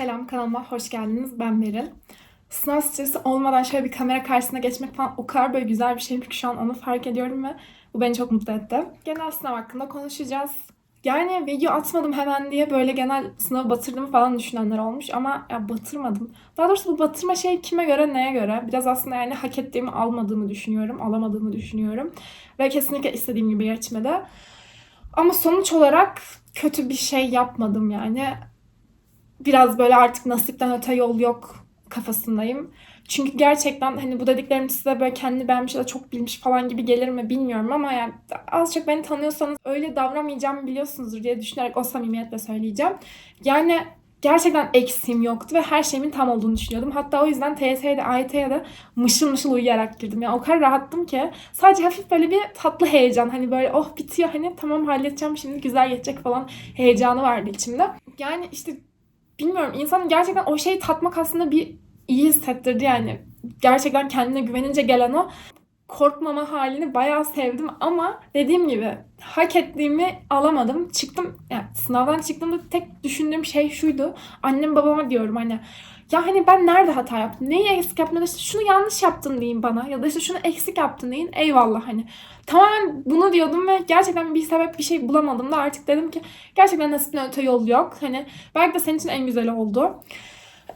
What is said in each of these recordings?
Selam kanalıma hoş geldiniz. Ben Beril. Sınav stresi olmadan şöyle bir kamera karşısına geçmek falan o kadar böyle güzel bir şeymiş ki şu an onu fark ediyorum ve bu beni çok mutlu etti. Genel sınav hakkında konuşacağız. Yani video atmadım hemen diye böyle genel sınavı batırdım falan düşünenler olmuş ama ya batırmadım. Daha doğrusu bu batırma şey kime göre neye göre? Biraz aslında yani hak ettiğimi almadığımı düşünüyorum, alamadığımı düşünüyorum. Ve kesinlikle istediğim gibi geçmedi. Ama sonuç olarak kötü bir şey yapmadım yani biraz böyle artık nasipten öte yol yok kafasındayım. Çünkü gerçekten hani bu dediklerim size böyle kendi beğenmiş ya da çok bilmiş falan gibi gelir mi bilmiyorum ama yani az çok beni tanıyorsanız öyle davranmayacağımı biliyorsunuzdur diye düşünerek o samimiyetle söyleyeceğim. Yani gerçekten eksiğim yoktu ve her şeyimin tam olduğunu düşünüyordum. Hatta o yüzden TYT'ye de AYT'ye de mışıl mışıl uyuyarak girdim. Yani o kadar rahattım ki sadece hafif böyle bir tatlı heyecan. Hani böyle oh bitiyor hani tamam halledeceğim şimdi güzel geçecek falan heyecanı vardı içimde. Yani işte bilmiyorum insanın gerçekten o şeyi tatmak aslında bir iyi hissettirdi yani. Gerçekten kendine güvenince gelen o korkmama halini bayağı sevdim ama dediğim gibi hak ettiğimi alamadım. Çıktım yani sınavdan çıktığımda tek düşündüğüm şey şuydu. Annem babama diyorum hani ya hani ben nerede hata yaptım? Neyi eksik yaptım? İşte şunu yanlış yaptın deyin bana. Ya da işte şunu eksik yaptın deyin. Eyvallah hani. Tamamen bunu diyordum ve gerçekten bir sebep bir şey bulamadım da artık dedim ki gerçekten nasipten öte yol yok. Hani belki de senin için en güzeli oldu.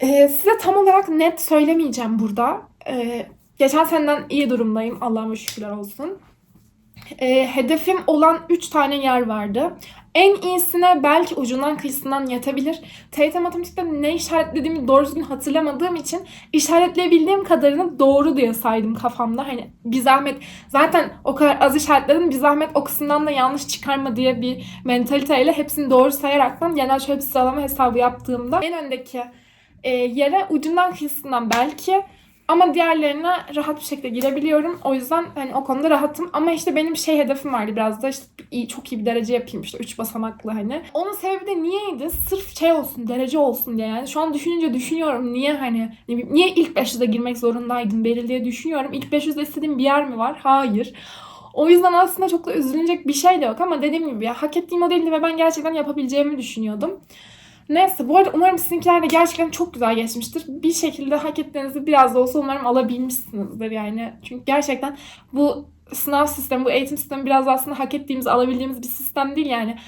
Ee, size tam olarak net söylemeyeceğim burada. Ee, geçen seneden iyi durumdayım. Allah'ıma şükürler olsun. Ee, hedefim olan 3 tane yer vardı. En iyisine belki ucundan kıyısından yetebilir. TYT matematikte ne işaretlediğimi doğru düzgün hatırlamadığım için işaretleyebildiğim kadarını doğru diye saydım kafamda. Hani bir zahmet zaten o kadar az işaretledim bir zahmet o kısımdan da yanlış çıkarma diye bir mentaliteyle hepsini doğru sayaraktan genel şöyle bir sıralama hesabı yaptığımda en öndeki e, yere ucundan kıyısından belki ama diğerlerine rahat bir şekilde girebiliyorum. O yüzden hani o konuda rahatım. Ama işte benim şey hedefim vardı biraz da işte iyi, çok iyi bir derece yapayım işte 3 basamaklı hani. Onun sebebi de niyeydi? Sırf şey olsun, derece olsun diye yani. Şu an düşününce düşünüyorum niye hani niye ilk 500'e girmek zorundaydım Beril diye düşünüyorum. İlk 500'de istediğim bir yer mi var? Hayır. O yüzden aslında çok da üzülecek bir şey de yok ama dediğim gibi ya hak ettiğim o değildi ve ben gerçekten yapabileceğimi düşünüyordum. Neyse bu arada umarım sizinkiler de gerçekten çok güzel geçmiştir. Bir şekilde hak ettiğinizi biraz da olsa umarım alabilmişsinizdir yani. Çünkü gerçekten bu sınav sistemi, bu eğitim sistemi biraz da aslında hak ettiğimizi alabildiğimiz bir sistem değil yani.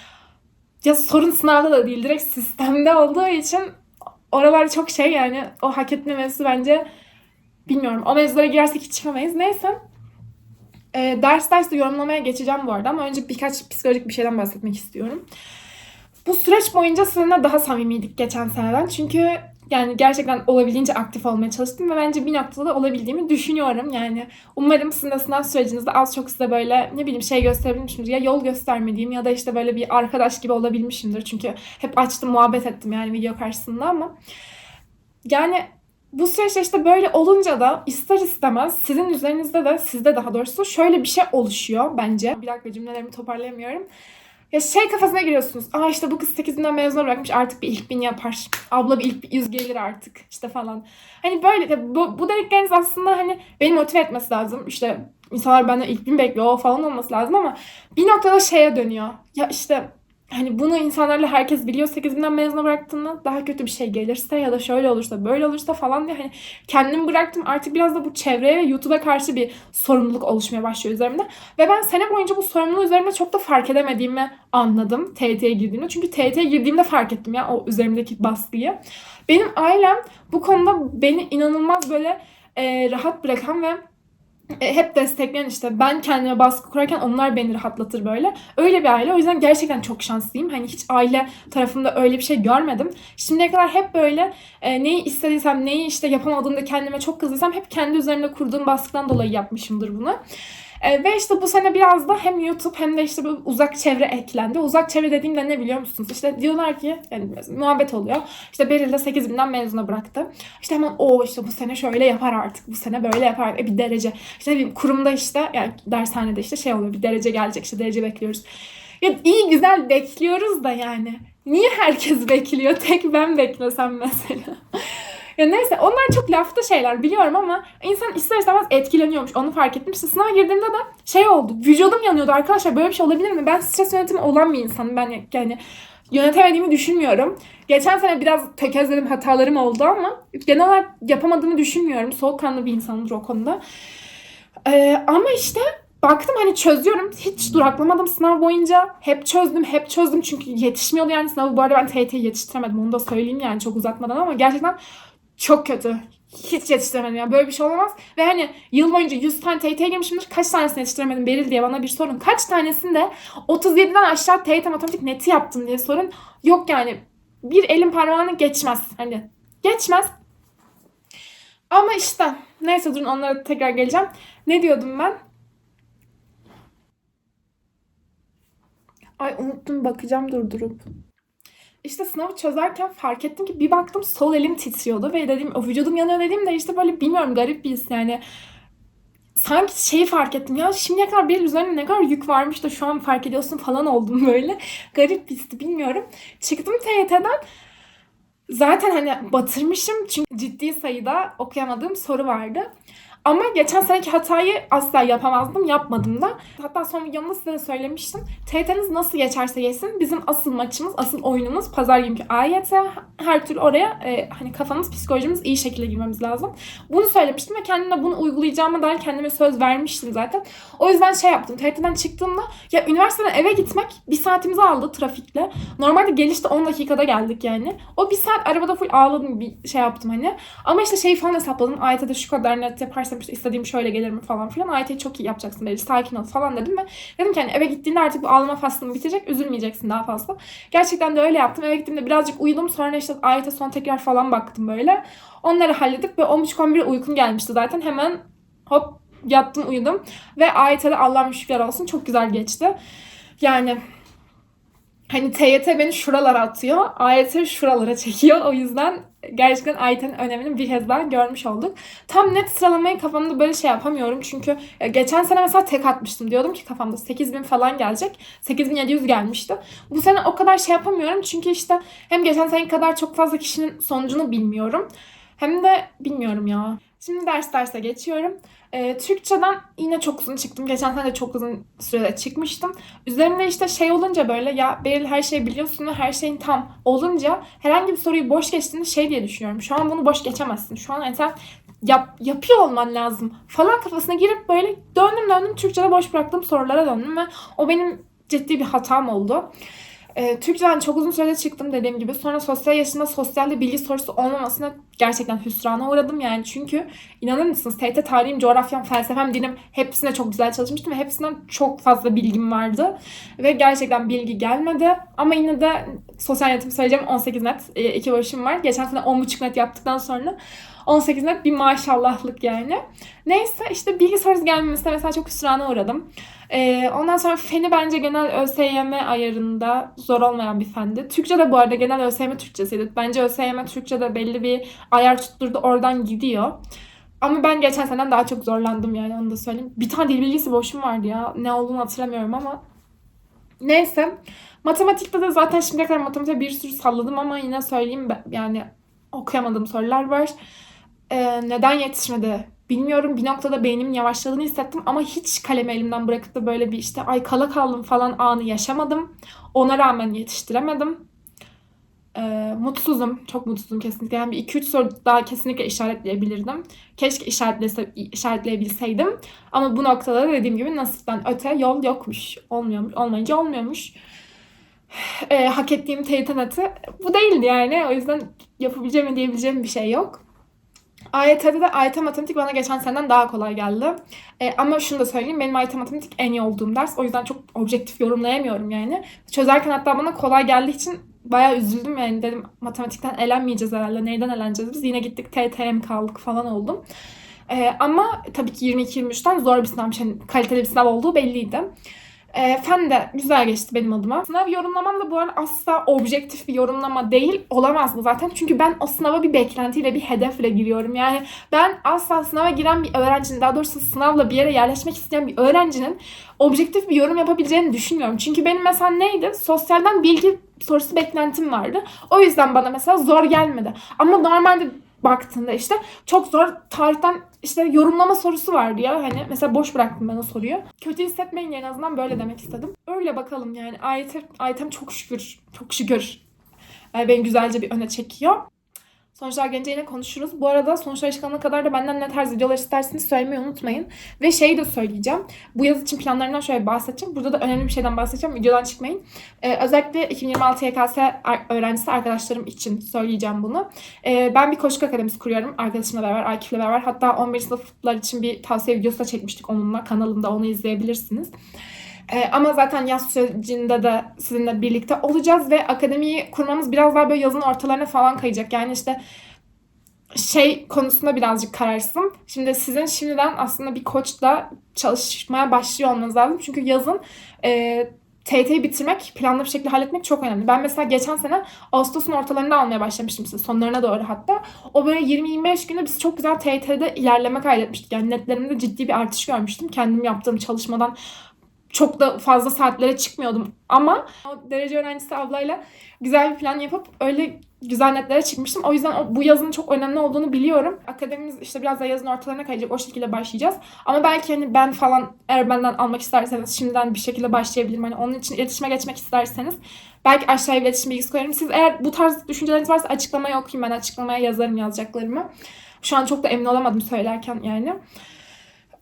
Ya sorun sınavda da değil direkt sistemde olduğu için oralar çok şey yani o hak etme mevzusu bence bilmiyorum. O mevzulara girersek hiç çıkamayız. Neyse. Ee, ders ders de yorumlamaya geçeceğim bu arada ama önce birkaç psikolojik bir şeyden bahsetmek istiyorum. Bu süreç boyunca sizinle daha samimiydik geçen seneden. Çünkü yani gerçekten olabildiğince aktif olmaya çalıştım ve bence bir noktada da olabildiğimi düşünüyorum. Yani umarım sizin de sınav sürecinizde az çok size böyle ne bileyim şey gösterebilmişimdir. Ya yol göstermediğim ya da işte böyle bir arkadaş gibi olabilmişimdir. Çünkü hep açtım muhabbet ettim yani video karşısında ama yani bu süreçte işte böyle olunca da ister istemez sizin üzerinizde de sizde daha doğrusu şöyle bir şey oluşuyor bence. Bir dakika cümlelerimi toparlayamıyorum. Ya şey kafasına giriyorsunuz. Aa işte bu kız 8'inden mezuna bırakmış artık bir ilk bin yapar. Abla bir ilk yüz gelir artık işte falan. Hani böyle bu, bu dedikleriniz aslında hani beni motive etmesi lazım. İşte insanlar benden ilk bin bekliyor falan olması lazım ama bir noktada şeye dönüyor. Ya işte hani bunu insanlarla herkes biliyor 8'inden mezuna bıraktığında daha kötü bir şey gelirse ya da şöyle olursa böyle olursa falan diye hani kendimi bıraktım artık biraz da bu çevreye ve YouTube'a karşı bir sorumluluk oluşmaya başlıyor üzerimde. Ve ben sene boyunca bu sorumluluğu üzerimde çok da fark edemediğimi anladım TYT'ye girdiğimde. Çünkü TYT'ye girdiğimde fark ettim ya o üzerimdeki baskıyı. Benim ailem bu konuda beni inanılmaz böyle e, rahat bırakan ve e, hep destekleyen işte ben kendime baskı kurarken onlar beni rahatlatır böyle. Öyle bir aile. O yüzden gerçekten çok şanslıyım. Hani hiç aile tarafında öyle bir şey görmedim. Şimdiye kadar hep böyle e, neyi istediysem, neyi işte yapamadığımda kendime çok kızdıysam hep kendi üzerimde kurduğum baskıdan dolayı yapmışımdır bunu. E, ve işte bu sene biraz da hem YouTube hem de işte bu uzak çevre eklendi. Uzak çevre dediğimde ne biliyor musunuz? İşte diyorlar ki yani muhabbet oluyor. İşte Beril de 8000'den mezuna bıraktı. İşte hemen o işte bu sene şöyle yapar artık. Bu sene böyle yapar. E, bir derece. İşte ne kurumda işte yani dershanede işte şey oluyor bir derece gelecek işte derece bekliyoruz. Ya iyi güzel bekliyoruz da yani. Niye herkes bekliyor? Tek ben beklesem mesela. Ya neyse onlar çok lafta şeyler biliyorum ama insan ister istemez etkileniyormuş. Onu fark ettim. İşte sınava girdiğimde de şey oldu. Vücudum yanıyordu arkadaşlar. Böyle bir şey olabilir mi? Ben stres yönetimi olan bir insanım. Ben yani yönetemediğimi düşünmüyorum. Geçen sene biraz tökezledim hatalarım oldu ama genel olarak yapamadığımı düşünmüyorum. Soğukkanlı bir insanımdır o konuda. Ee, ama işte baktım hani çözüyorum. Hiç duraklamadım sınav boyunca. Hep çözdüm, hep çözdüm. Çünkü yetişmiyordu yani sınavı. Bu arada ben TYT'yi yetiştiremedim. Onu da söyleyeyim yani çok uzatmadan ama gerçekten çok kötü. Hiç yetiştiremedim ya. Böyle bir şey olamaz. Ve hani yıl boyunca 100 tane TYT'ye girmişimdir. Kaç tanesini yetiştiremedim Beril diye bana bir sorun. Kaç tanesinde 37'den aşağı TYT matematik neti yaptım diye sorun. Yok yani. Bir elin parmağını geçmez. Hani geçmez. Ama işte neyse durun onlara tekrar geleceğim. Ne diyordum ben? Ay unuttum bakacağım durdurup. İşte sınavı çözerken fark ettim ki bir baktım sol elim titriyordu ve dedim o vücudum yanıyor dedim de işte böyle bilmiyorum garip bir his yani. Sanki şeyi fark ettim ya şimdiye kadar bir üzerine ne kadar yük varmış da şu an fark ediyorsun falan oldum böyle. Garip bir histi bilmiyorum. Çıktım TYT'den zaten hani batırmışım çünkü ciddi sayıda okuyamadığım soru vardı. Ama geçen seneki hatayı asla yapamazdım, yapmadım da. Hatta son videomda size de söylemiştim. TYT'niz nasıl geçerse geçsin bizim asıl maçımız, asıl oyunumuz pazar günkü AYT. Her türlü oraya e, hani kafamız, psikolojimiz iyi şekilde girmemiz lazım. Bunu söylemiştim ve kendime bunu uygulayacağıma dair kendime söz vermiştim zaten. O yüzden şey yaptım. TYT'den çıktığımda ya üniversiteden eve gitmek bir saatimizi aldı trafikle. Normalde gelişte 10 dakikada geldik yani. O bir saat arabada full ağladım bir şey yaptım hani. Ama işte şey falan hesapladım. AYT'de şu kadar net yaparsam işte istediğim şöyle gelir mi falan filan. AYT'yi çok iyi yapacaksın Belli sakin ol falan dedim ve dedim ki hani eve gittiğinde artık bu ağlama faslın bitecek. Üzülmeyeceksin daha fazla. Gerçekten de öyle yaptım. Eve gittiğimde birazcık uyudum. Sonra işte AYT son tekrar falan baktım böyle. Onları halledip ve 10.30-11'e uykum gelmişti zaten. Hemen hop yattım uyudum. Ve AYT'de Allah'ım şükürler olsun çok güzel geçti. Yani hani TYT beni şuralara atıyor. AYT şuralara çekiyor. O yüzden gerçekten AYT'nin önemini bir kez daha görmüş olduk. Tam net sıralamayı kafamda böyle şey yapamıyorum. Çünkü e, geçen sene mesela tek atmıştım. Diyordum ki kafamda 8000 falan gelecek. 8700 gelmişti. Bu sene o kadar şey yapamıyorum. Çünkü işte hem geçen sene kadar çok fazla kişinin sonucunu bilmiyorum. Hem de bilmiyorum ya. Şimdi ders derse geçiyorum. Ee, Türkçeden yine çok uzun çıktım. Geçen sene de çok uzun sürede çıkmıştım. Üzerinde işte şey olunca böyle ya Beril her şeyi biliyorsun her şeyin tam olunca herhangi bir soruyu boş geçtiğinde şey diye düşünüyorum. Şu an bunu boş geçemezsin. Şu an yani sen yap, yapıyor olman lazım falan kafasına girip böyle döndüm döndüm Türkçede boş bıraktığım sorulara döndüm ve o benim ciddi bir hatam oldu. Ee, Türkçeden çok uzun sürede çıktım dediğim gibi. Sonra sosyal yaşında sosyalde bilgi sorusu olmamasına gerçekten hüsrana uğradım yani. Çünkü inanır mısınız TRT tarihim, coğrafyam, felsefem, dinim hepsine çok güzel çalışmıştım ve hepsinden çok fazla bilgim vardı. Ve gerçekten bilgi gelmedi. Ama yine de sosyal yönetim söyleyeceğim 18 net. E, iki başım var. Geçen sene 10.5 net yaptıktan sonra 18 net bir maşallahlık yani. Neyse işte bilgi sorusu gelmemesine mesela çok hüsrana uğradım. Ee, ondan sonra feni bence genel ÖSYM ayarında zor olmayan bir fendi. Türkçe de bu arada genel ÖSYM Türkçesiydi. Bence ÖSYM Türkçe'de belli bir ayar tutturdu oradan gidiyor. Ama ben geçen seneden daha çok zorlandım yani onu da söyleyeyim. Bir tane dil bilgisi boşum vardı ya. Ne olduğunu hatırlamıyorum ama. Neyse. Matematikte de zaten şimdiye kadar matematiğe bir sürü salladım ama yine söyleyeyim yani okuyamadığım sorular var. Ee, neden yetişmedi bilmiyorum. Bir noktada beynimin yavaşladığını hissettim ama hiç kalemi elimden bırakıp da böyle bir işte ay kala kaldım falan anı yaşamadım. Ona rağmen yetiştiremedim. Ee, mutsuzum. Çok mutsuzum kesinlikle. Yani bir 2-3 soru daha kesinlikle işaretleyebilirdim. Keşke işaretlese, işaretleyebilseydim. Ama bu noktada da dediğim gibi nasipten öte yol yokmuş. Olmuyormuş. Olmayınca olmuyormuş. Ee, hak ettiğim teyit neti bu değildi yani. O yüzden yapabileceğim diyebileceğim bir şey yok. AYT'de de AYT matematik bana geçen seneden daha kolay geldi. E, ama şunu da söyleyeyim benim AYT matematik en iyi olduğum ders. O yüzden çok objektif yorumlayamıyorum yani. Çözerken hatta bana kolay geldiği için bayağı üzüldüm yani dedim matematikten elenmeyeceğiz herhalde. Neyden eleneceğiz biz? Yine gittik TTM kaldık falan oldum. E, ama tabii ki 22-23'ten zor bir sınav, yani kaliteli bir sınav olduğu belliydi. E, fen de güzel geçti benim adıma. Sınav yorumlamam da bu arada asla objektif bir yorumlama değil. Olamazdı zaten. Çünkü ben o sınava bir beklentiyle, bir hedefle giriyorum. Yani ben asla sınava giren bir öğrencinin, daha doğrusu sınavla bir yere yerleşmek isteyen bir öğrencinin objektif bir yorum yapabileceğini düşünmüyorum. Çünkü benim mesela neydi? Sosyalden bilgi sorusu beklentim vardı. O yüzden bana mesela zor gelmedi. Ama normalde baktığında işte çok zor tarihten işte yorumlama sorusu vardı ya hani mesela boş bıraktım ben o soruyu. Kötü hissetmeyin en azından böyle demek istedim. Öyle bakalım yani ayet, ayetem çok şükür çok şükür beni güzelce bir öne çekiyor. Sonuçlar gelince yine konuşuruz. Bu arada sonuçlar çıkana kadar da benden ne tarz videolar isterseniz söylemeyi unutmayın. Ve şeyi de söyleyeceğim. Bu yaz için planlarımdan şöyle bahsedeceğim. Burada da önemli bir şeyden bahsedeceğim. Videodan çıkmayın. Ee, özellikle 2026 YKS öğrencisi arkadaşlarım için söyleyeceğim bunu. Ee, ben bir koşu akademisi kuruyorum. Arkadaşımla beraber, Akif'le beraber. Hatta 11 sınıflar için bir tavsiye videosu da çekmiştik onunla. Kanalımda onu izleyebilirsiniz. Ee, ama zaten yaz sürecinde de sizinle birlikte olacağız ve akademiyi kurmamız biraz daha böyle yazın ortalarına falan kayacak. Yani işte şey konusunda birazcık kararsızım. Şimdi sizin şimdiden aslında bir koçla çalışmaya başlıyor olmanız lazım. Çünkü yazın e, TYT'yi bitirmek, planlı bir şekilde halletmek çok önemli. Ben mesela geçen sene Ağustos'un ortalarında almaya başlamıştım size. Sonlarına doğru hatta. O böyle 20-25 günde biz çok güzel TYT'de ilerleme kaydetmiştik. Yani netlerimde ciddi bir artış görmüştüm. Kendim yaptığım çalışmadan çok da fazla saatlere çıkmıyordum. Ama o derece öğrencisi ablayla güzel bir plan yapıp öyle güzel netlere çıkmıştım. O yüzden o, bu yazın çok önemli olduğunu biliyorum. Akademimiz işte biraz da yazın ortalarına kayacak. O şekilde başlayacağız. Ama belki hani ben falan eğer benden almak isterseniz şimdiden bir şekilde başlayabilirim. Hani onun için iletişime geçmek isterseniz belki aşağıya iletişim bilgisi koyarım. Siz eğer bu tarz düşünceleriniz varsa açıklamaya okuyayım. Ben açıklamaya yazarım yazacaklarımı. Şu an çok da emin olamadım söylerken yani.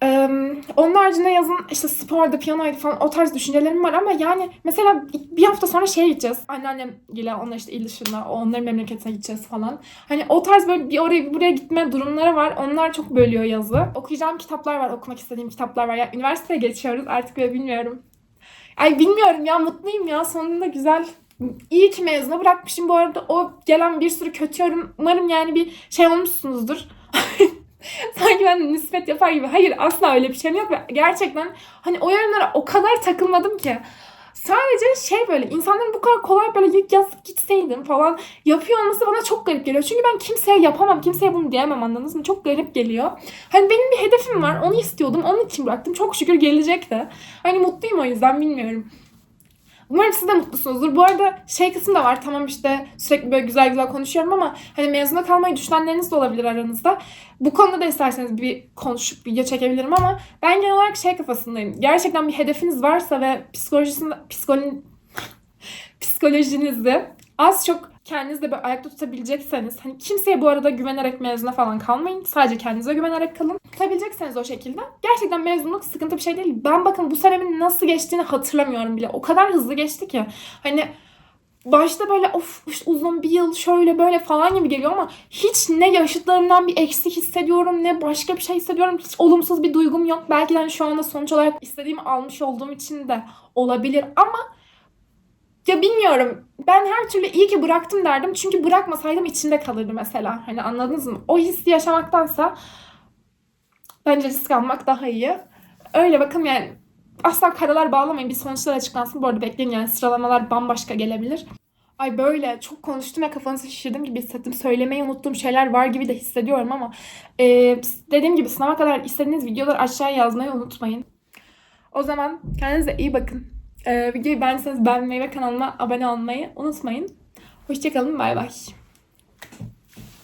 Ee, onun haricinde yazın işte sporda, piyanoydu falan o tarz düşüncelerim var ama yani mesela bir hafta sonra şeye gideceğiz. Anneannem ile onlar işte il dışında, onların memleketine gideceğiz falan. Hani o tarz böyle bir oraya bir buraya gitme durumları var. Onlar çok bölüyor yazı. Okuyacağım kitaplar var, okumak istediğim kitaplar var. Yani üniversiteye geçiyoruz artık böyle bilmiyorum. Ay bilmiyorum ya mutluyum ya sonunda güzel. İyi ki mezuna bırakmışım bu arada. O gelen bir sürü kötü yorum. Umarım yani bir şey olmuşsunuzdur. Sanki ben nispet yapar gibi. Hayır asla öyle bir şeyim yok. Ve gerçekten hani o yorumlara o kadar takılmadım ki. Sadece şey böyle insanların bu kadar kolay böyle "Ya yazıp gitseydim falan yapıyor olması bana çok garip geliyor. Çünkü ben kimseye yapamam, kimseye bunu diyemem anladınız mı? Çok garip geliyor. Hani benim bir hedefim var, onu istiyordum, onun için bıraktım. Çok şükür gelecek de. Hani mutluyum o yüzden bilmiyorum. Umarım siz de mutlusunuzdur. Bu arada şey kısım da var. Tamam işte sürekli böyle güzel güzel konuşuyorum ama hani mezuna kalmayı düşünenleriniz de olabilir aranızda. Bu konuda da isterseniz bir konuşup video çekebilirim ama ben genel olarak şey kafasındayım. Gerçekten bir hedefiniz varsa ve psikolojisinde psikolo psikolojinizi az çok kendinizde böyle ayakta tutabilecekseniz hani kimseye bu arada güvenerek mezuna falan kalmayın. Sadece kendinize güvenerek kalın. Tutabilecekseniz o şekilde. Gerçekten mezunluk sıkıntı bir şey değil. Ben bakın bu senemin nasıl geçtiğini hatırlamıyorum bile. O kadar hızlı geçti ki. Hani başta böyle of işte uzun bir yıl şöyle böyle falan gibi geliyor ama hiç ne yaşıtlarımdan bir eksik hissediyorum ne başka bir şey hissediyorum. Hiç olumsuz bir duygum yok. Belki de hani şu anda sonuç olarak istediğimi almış olduğum için de olabilir ama ya bilmiyorum. Ben her türlü iyi ki bıraktım derdim. Çünkü bırakmasaydım içinde kalırdı mesela. Hani anladınız mı? O hissi yaşamaktansa bence risk almak daha iyi. Öyle bakın yani asla karalar bağlamayın. Bir sonuçlar açıklansın. Bu arada bekleyin yani sıralamalar bambaşka gelebilir. Ay böyle çok konuştum ve kafanızı şişirdim gibi hissettim. Söylemeyi unuttuğum şeyler var gibi de hissediyorum ama e, dediğim gibi sınava kadar istediğiniz videoları aşağıya yazmayı unutmayın. O zaman kendinize iyi bakın. Ee, videoyu beğendiyseniz beğenmeyi ve kanalıma abone olmayı unutmayın. Hoşçakalın, bay bay.